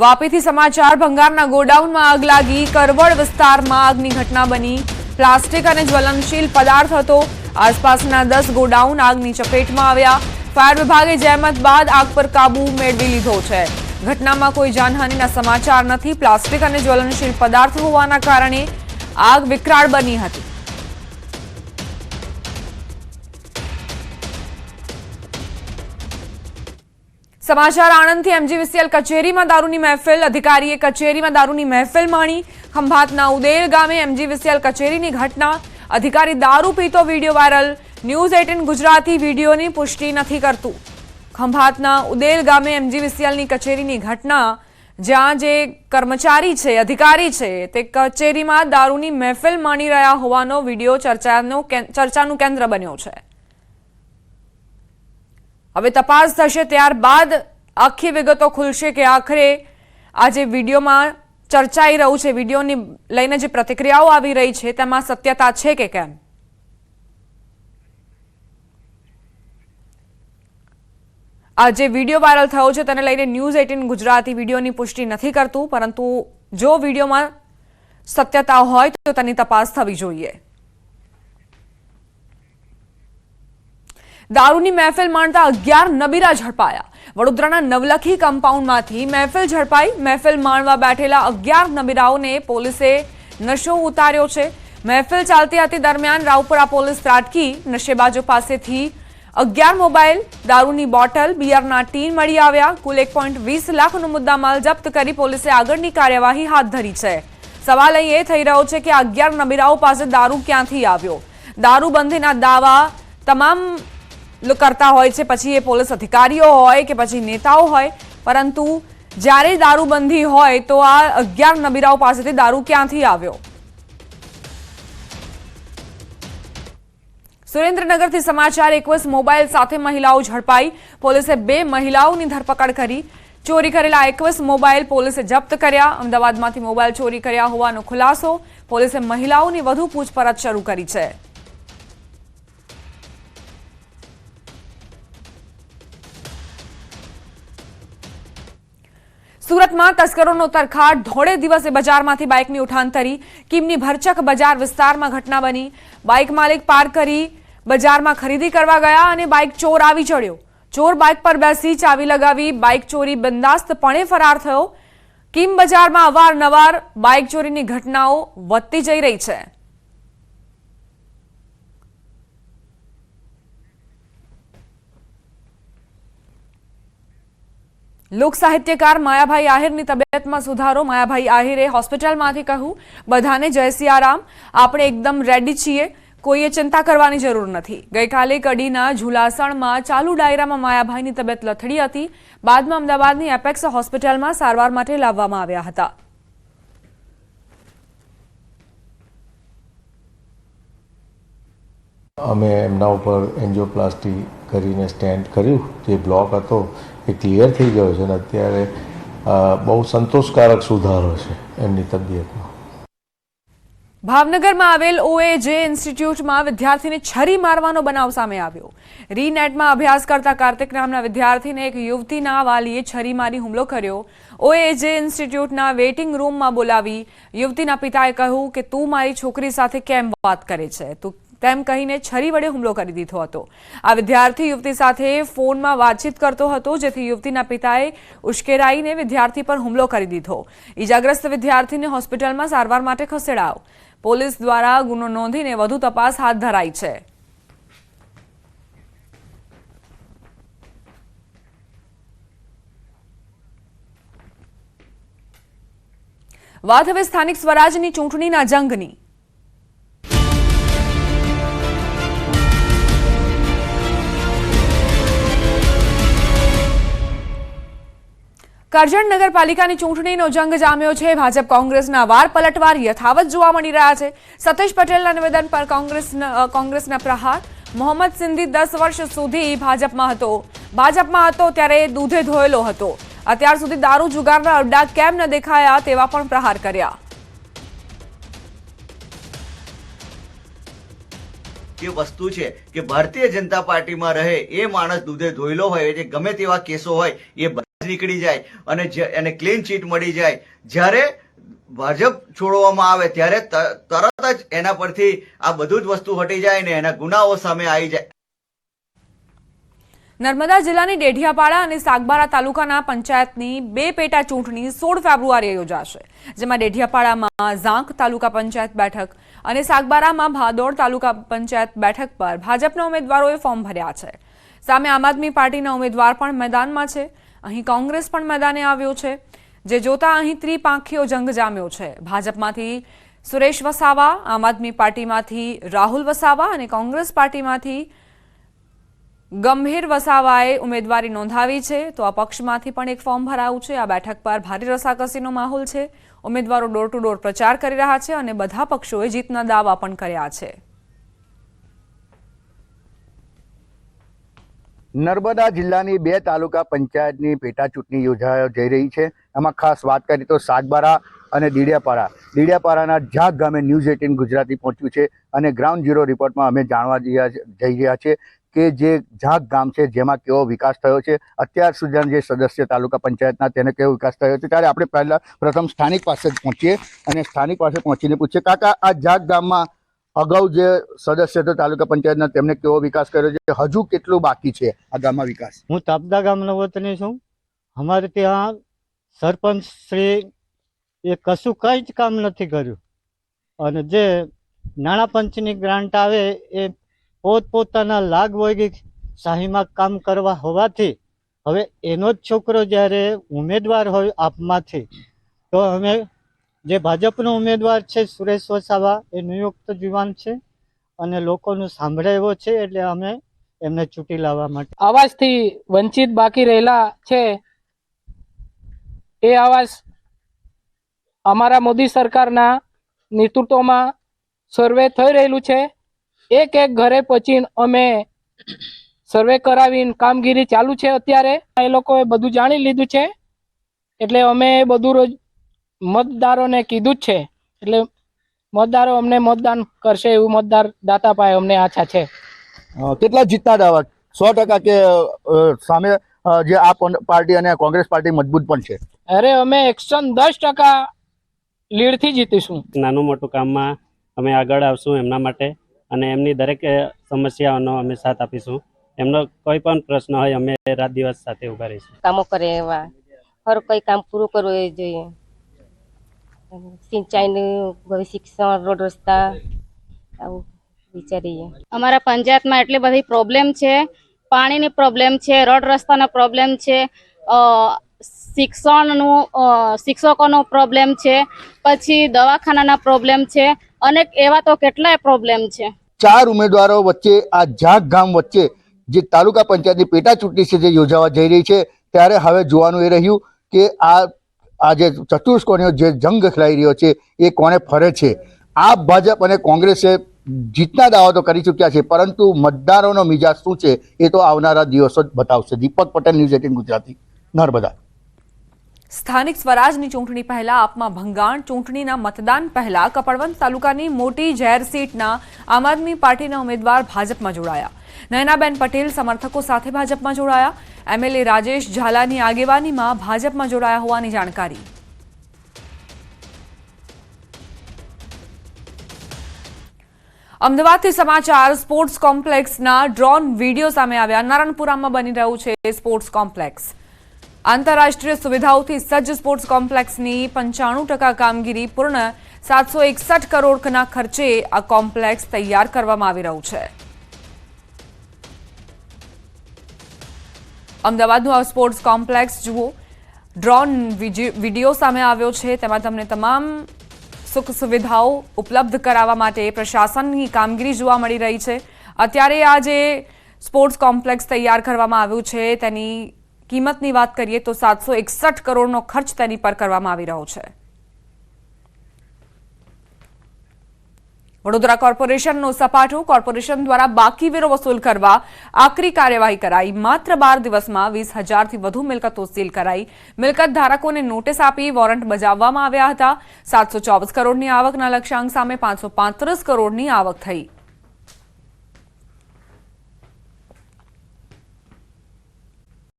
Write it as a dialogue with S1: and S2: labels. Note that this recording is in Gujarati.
S1: વાપીથી સમાચાર, ભંગારના ગોડાઉનમાં આગ લાગી, કરવડ વિસ્તારમાં આગની ઘટના બની. પ્લાસ્ટિક અને જ્વલનશીલ પદાર્થ હતો. આસપાસના દસ ગોડાઉન આગની ચપેટમાં આવ્યા. ફાયર વિભાગે જહેમત બાદ આગ પર કાબુ મેળવી લીધો છે. ઘટનામાં કોઈ જાનહાનિના સમાચાર નથી. પ્લાસ્ટિક અને જ્વલનશીલ પદાર્થ હોવાના કારણે આગ વિકરાળ બની હતી. સમાચાર આણંદથી એમજીવીસીએલ કચેરીમાં દારૂની મહેફિલ. અધિકારીએ કચેરીમાં દારૂની મહેફિલ માણી. ખંભાતના ઉદેલ ગામે એમજીવીસીએલ કચેરીની ઘટના. અધિકારી દારૂ પીતો video viral. News eighteen Gujarati વિડીયોની પુષ્ટિ નથી કરતું. ખંભાતના ઉદેલ ગામે એમજીવીસીએલની કચેરીની ઘટના. જ્યાં જે કર્મચારી છે, અધિકારી છે, તે કચેરીમાં દારૂની મહેફિલ માણી રહ્યા હોવાનો વીડિયો ચર્ચાનો ચર્ચાનું કેન્દ્ર બન્યો છે. હવે તપાસ થશે ત્યારબાદ આખી વિગતો ખુલશે કે આખરે આ જે વિડીયોમાં ચર્ચાઈ રહ્યું છે, વિડીયોની લઈને જે પ્રતિક્રિયાઓ આવી રહી છે, તેમાં સત્યતા છે કે કેમ? આ જે વીડિયો વાયરલ થયો છે, તેને લઈને ન્યૂઝ એટીન ગુજરાતી વિડીયોની પુષ્ટિ નથી કરતું, પરંતુ જો વિડીયોમાં સત્યતા હોય તો તેની તપાસ થવી જોઈએ. દારૂની મહેફિલ માણતા અગિયાર નબીરા ઝડપાયા. વડોદરાના નવલખી કમ્પાઉન્ડમાંથી મહેફિલ ઝડપાઈ. મહેફિલ માણવા બેઠેલા અગિયાર નબીરાઓને પોલીસે નશો ઉતાર્યો છે. મહેફિલ ચાલતી હતી દરમિયાન રાવપુરા પોલીસ ત્રાટકી નશેબાજો પાસેથી અગિયાર મોબાઈલ, દારૂની બોટલ, બિયરના ટીન મળી આવ્યા. કુલ એક પોઈન્ટ વીસ લાખનો મુદ્દામાલ જપ્ત કરી પોલીસે આગળની કાર્યવાહી હાથ ધરી છે. સવાલ અહીં એ થઈ રહ્યો છે કે અગિયાર નબીરાઓ પાસે દારૂ ક્યાંથી આવ્યો? દારૂબંધીના દાવા તમામ કરતા હોય છે. પછી એ પોલીસ અધિકારીઓ હોય કે પછી નેતાઓ હોય. પરંતુ જ્યારે દારૂબંધી હોય તો આ અગિયાર નબીરાઓ પાસેથી દારૂ ક્યાંથી આવ્યો? સુરેન્દ્રનગરથી સમાચાર એકવીસ, મોબાઈલ સાથે મહિલાઓ ઝડપાઈ. પોલીસે બે મહિલાઓની ધરપકડ કરી. ચોરી કરેલા એકવીસ મોબાઈલ પોલીસે જપ્ત કર્યા. અમદાવાદમાંથી મોબાઈલ ચોરી કર્યા હોવાનો ખુલાસો પોલીસે મહિલાઓની વધુ પૂછપરછ શરૂ કરી છે. સુરતમાં તસ્કરોનો તરખાટ ધોળે દિવસે બજારમાંથી બાઇકની ઉઠાંતરી કિમની ભરચક બજાર વિસ્તારમાં ઘટના બની. બાઇક માલિક પાર્ક કરી બજારમાં ખરીદી કરવા ગયા અને બાઇક ચોર આવી ચડ્યો. ચોર બાઇક પર બેસી ચાવી લગાવી બાઇક ચોરી બંદાસ્તપણે ફરાર થયો. કિમ બજારમાં અવારનવાર બાઇક ચોરીની ઘટનાઓ વધતી જઈ રહી છે. લોક સાહિત્યકાર માયાભાઈ આહિરની તબિયતમાં સુધારો. માયાભાઈ આહિરે હોસ્પિટલમાંથી કહ્યું, બધાને જય સિયારામ. આપણે એકદમ રેડી છીએ. કોઈએ ચિંતા કરવાની જરૂર નથી. ગઈકાલે કડીના ઝુલાસણમાં ચાલુ ડાયરામાં માયાભાઈની તબિયત લથડી હતી. બાદમાં અમદાવાદની એપેક્સ હોસ્પિટલમાં સારવાર માટે લાવવામાં આવ્યા હતા.
S2: અમે એમના ઉપર એન્જિયોપ્લાસ્ટી કરીને સ્ટેન્ડ કર્યું. જે બ્લોક હતો એ ક્લિયર થઈ ગયો છે અને અત્યારે બહુ સંતોષકારક સુધારો છે એમની તબિયતમાં
S1: ભાવનગરમાં આવેલ ઓએજે ઇન્સ્ટિટ્યૂટમાં વિદ્યાર્થીને છરી મારવાનો બનાવ સામે આવ્યો. રીનેટમાં અભ્યાસ કરતા કાર્તિક નામના વિદ્યાર્થીને એક યુવતીના વાલીએ છરી મારી હુમલો કર્યો. ઓએજે ઇન્સ્ટિટ્યૂટના વેઇટિંગ રૂમમાં બોલાવી યુવતીના પિતાએ કહ્યું કે તું મારી છોકરી સાથે કેમ વાત કરે છે? તું તેમ કહીને છરી વડે હુમલો કરી દીધો હતો. આ વિદ્યાર્થી યુવતી સાથે ફોનમાં વાતચીત કરતો હતો, જેથી યુવતીના પિતાએ ઉશ્કેરાઈને વિદ્યાર્થી પર હુમલો કરી દીધો. ઈજાગ્રસ્ત વિદ્યાર્થીને હોસ્પિટલમાં સારવાર માટે ખસેડાયો. પોલીસ દ્વારા ગુનો નોંધીને વધુ તપાસ હાથ ધરાઈ છે. વાત હવે સ્થાનિક સ્વરાજની ચૂંટણીના જંગની. કરજણ નગરપાલિકાની ચૂંટણીનો જંગ જામ્યો છે. ભાજપ કોંગ્રેસના વાર પલટવાર યથાવત જોવા મળી રહ્યા છે. સતીશ પટેલના નિવેદન પર કોંગ્રેસના કોંગ્રેસના પ્રહાર. મોહમ્મદ સિંધી દસ વર્ષ સુધી ભાજપમાં હતો. ભાજપમાં હતો ત્યારે દૂધે ધોયેલો હતો. અત્યાર સુધી દારૂ જુગારના અડ્ડા કેમ ન દેખાયા તેવા પણ પ્રહાર કર્યા.
S3: એ વસ્તુ છે કે ભારતીય જનતા પાર્ટીમાં રહે એ માણસ દૂધે ધોયેલો હોય જે ગમે તેવા કેસો હોય, એ જ નીકળી જાય અને એને ક્લીન ચીટ મળી જાય. જ્યારે ભાજપ છોડવામાં આવે ત્યારે તરત જ એના પરથી આ બધું જ વસ્તુ હટી જાય ને એના ગુનાઓ સામે આવી જાય.
S1: નર્મદા જિલ્લાની ડેઢિયાપાડા અને સાગબારા તાલુકાના પંચાયતની બે પેટા ચૂંટણી સોળ ફેબ્રુઆરીએ યોજાશે, જેમાં ડેઢિયાપાડામાં ઝાંક તાલુકા પંચાયત બેઠક અને સાગબારામાં ભાદોડ તાલુકા પંચાયત બેઠક પર ભાજપના ઉમેદવારોએ ફોર્મ ભર્યા છે. સામે આમ આદમી પાર્ટીના ઉમેદવાર પણ મેદાનમાં છે. અહીં કોંગ્રેસ પણ મેદાને આવ્યો છે. જે જોતા અહીં ત્રિપાંખીઓ જંગ જામ્યો છે. ભાજપમાંથી સુરેશ વસાવા, આમ આદમી પાર્ટીમાંથી રાહુલ વસાવા અને કોંગ્રેસ પાર્ટીમાંથી ગંભીર વસાવાએ ઉમેદવારી નોંધાવી છે. તો આ પક્ષમાંથી પણ એક ફોર્મ ભરાયું છે. આ બેઠક પર ભારે રસાકસીનો માહોલ છે. ઉમેદવારો ડોર ટુ ડોર પ્રચાર કરી રહ્યા છે અને બધા પક્ષોએ જીતના દાવા પણ કર્યા છે.
S4: નર્મદા જિલ્લાની બે તાલુકા પંચાયતની પેટા ચૂંટણી યોજાવા જઈ રહી છે. એમાં ખાસ વાત કરીએ તો સાગબારા અને દીડિયાપાડા દીડિયાપાડાના ઝાક ગામે ન્યૂઝ એટીન ગુજરાતી પહોંચ્યું છે અને ગ્રાઉન્ડ ઝીરો રિપોર્ટમાં અમે જાણવા જઈ રહ્યા છે- જઈ રહ્યા છે કે જે ઝાક ગામ છે જેમાં કેવો વિકાસ થયો છે. અત્યાર સુધીના જે સદસ્ય તાલુકા પંચાયતના તેને કેવો વિકાસ થયો છે. ત્યારે આપણે પહેલા પ્રથમ સ્થાનિક પાસે જ પહોંચીએ અને સ્થાનિક પાસે પહોંચીને પૂછીએ, કાકા, આ ઝાક ગામમાં અગાઉ જે સદસ્ય હતો તાલુકા પંચાયતના તેમને કેવો વિકાસ કર્યો છે? હજુ કેટલું બાકી છે આ ગામમાં વિકાસ?
S5: હું તાપદા ગામનો વતની છું. અમારે ત્યાં સરપંચ શ્રી એ કશું કંઈ જ કામ નથી કર્યું. અને જે નાણાં પંચની ગ્રાન્ટ આવે એ પોતપોતાના લાગ વૈગિક શાહીમાં કામ કરવા હોવાથી હવે એનો જ છોકરો જ્યારે ઉમેદવાર હોય આપમાંથી, તો અમે જે ભાજપનો ઉમેદવાર છે સુરેશ વસાવા, એ નિયુક્ત જુવાન છે અને લોકોનું સાંભળે એવો છે એટલે અમે એમને ચૂંટી લાવવા માટે
S6: આવાજથી વંચિત બાકી રહેલા છે એ આવાસ અમારા મોદી સરકારના નેતૃત્વમાં સર્વે થઈ રહેલું છે. એક એક ઘરે પહોંચીને અમે સર્વે કરાવીને કામગીરી ચાલુ છે અત્યારે. એ લોકોએ બધું જાણી લીધું છે. એટલે અમે બધું રોજ મતદારોને કીધું જ છે. એટલે મતદારો અમને મતદાન કરશે એવું મતદાર દાતા પાસે અમને આશા છે.
S4: કેટલા જીતના દાવા સો ટકા કે સામે જે આ પાર્ટી અને કોંગ્રેસ પાર્ટી મજબૂત પણ છે?
S6: અરે અમે એકસો દસ ટકા લીડથી જીતીશું.
S7: નાનું મોટું કામમાં અમે આગળ આવશું એમના માટે અને એમની દરેક સમસ્યાઓનો અમે સાથ આપીશું. એમનો કોઈ પણ પ્રશ્ન હોય અમે રાત દિવસ સાથે ઊભા રહીશું.
S8: કામો કરે એવા. હર કોઈ કામ પૂરું કરવું એ જોઈએ. સિંચાઈનું ભવિષ્ય શિક્ષણ રોડ રસ્તા આવું વિચારીએ.
S9: અમારા પંચાયતમાં એટલી બધી પ્રોબ્લેમ છે. પાણીની પ્રોબ્લેમ છે રોડ રસ્તાનો પ્રોબ્લેમ છે શિક્ષણનું શિક્ષકોનો પ્રોબ્લેમ છે પછી દવાખાનાના પ્રોબ્લેમ છે અને એવા તો કેટલાય પ્રોબ્લેમ છે.
S4: ચાર ઉમેદવારો વચ્ચે આ ઝાક ગામ વચ્ચે જે તાલુકા પંચાયતની પેટા ચૂંટણી છે જે યોજાવા જઈ રહી છે ત્યારે હવે જોવાનું એ રહ્યું કે આ આ જે ચતુષ્કોણીયો જે જંગ ખેલાઈ રહ્યો છે, એ કોને ફરે છે? આ ભાજપ અને કોંગ્રેસે જીતના દાવા તો કરી ચૂક્યા છે, પરંતુ મતદારોનો મિજાજ શું છે, એ તો આવનારા દિવસો જ બતાવશે. Deepak Patel, news eighteen Gujarati. Narmada.
S1: સ્થાનિક સ્વરાજની ચૂંટણી પહેલા આપમાં ભંગાણ, ચૂંટણીના મતદાન પહેલા કપડવંત તાલુકાની મોટી જાહેર સીટના આમ આદમી પાર્ટીના ઉમેદવાર ભાજપમાં જોડાયા. નયનાબેન પટેલ સમર્થકો સાથે ભાજપમાં જોડાયા. એમએલએ રાજેશ ઝાલાની આગેવાનીમાં ભાજપમાં જોડાયા હોવાની જાણકારી. અમદાવાદથી સમાચાર, સ્પોર્ટ્સ કોમ્પ્લેક્સના ડ્રોન વીડિયો સામે આવ્યા. નારણપુરામાં બની રહ્યું છે સ્પોર્ટ્સ કોમ્પ્લેક્સ. આંતરરાષ્ટ્રીય સુવિધાઓથી સજ્જ સ્પોર્ટ્સ કોમ્પ્લેક્સની પંચાણું ટકા કામગીરી પૂર્ણ સાતસો એકસઠ કરોડના ખર્ચે આ કોમ્પ્લેક્સ તૈયાર કરવામાં આવી રહ્યું છે. અમદાવાદનું આ સ્પોર્ટ્સ કોમ્પ્લેક્સ જુઓ. ડ્રોન વીડિયો સામે આવ્યો છે. તેમાં તમને તમામ સુખ સુવિધાઓ ઉપલબ્ધ કરાવવા માટે પ્રશાસનની કામગીરી જોવા મળી રહી છે. અત્યારે આ જે સ્પોર્ટ્સ કોમ્પ્લેક્સ તૈયાર કરવામાં આવ્યું છે, તેની કિંમતની વાત કરીએ તો સાતસો એકસઠ કરોડનો ખર્ચ તેની પર કરવામાં આવી રહ્યો છે. વડોદરા કોર્પોરેશનનો સપાટો. કોર્પોરેશન દ્વારા બાકી વેરો વસૂલ કરવા આકરી કાર્યવાહી કરાઈ. માત્ર બાર દિવસમાં વીસ હજારથી વધુ મિલકતો સીલ કરાઈ. મિલકત ધારકોને નોટિસ આપી વોરંટ બજાવવામાં આવ્યા હતા. સાતસો કરોડની આવકના લક્ષ્યાંક સામે પાંચસો કરોડની આવક થઈ.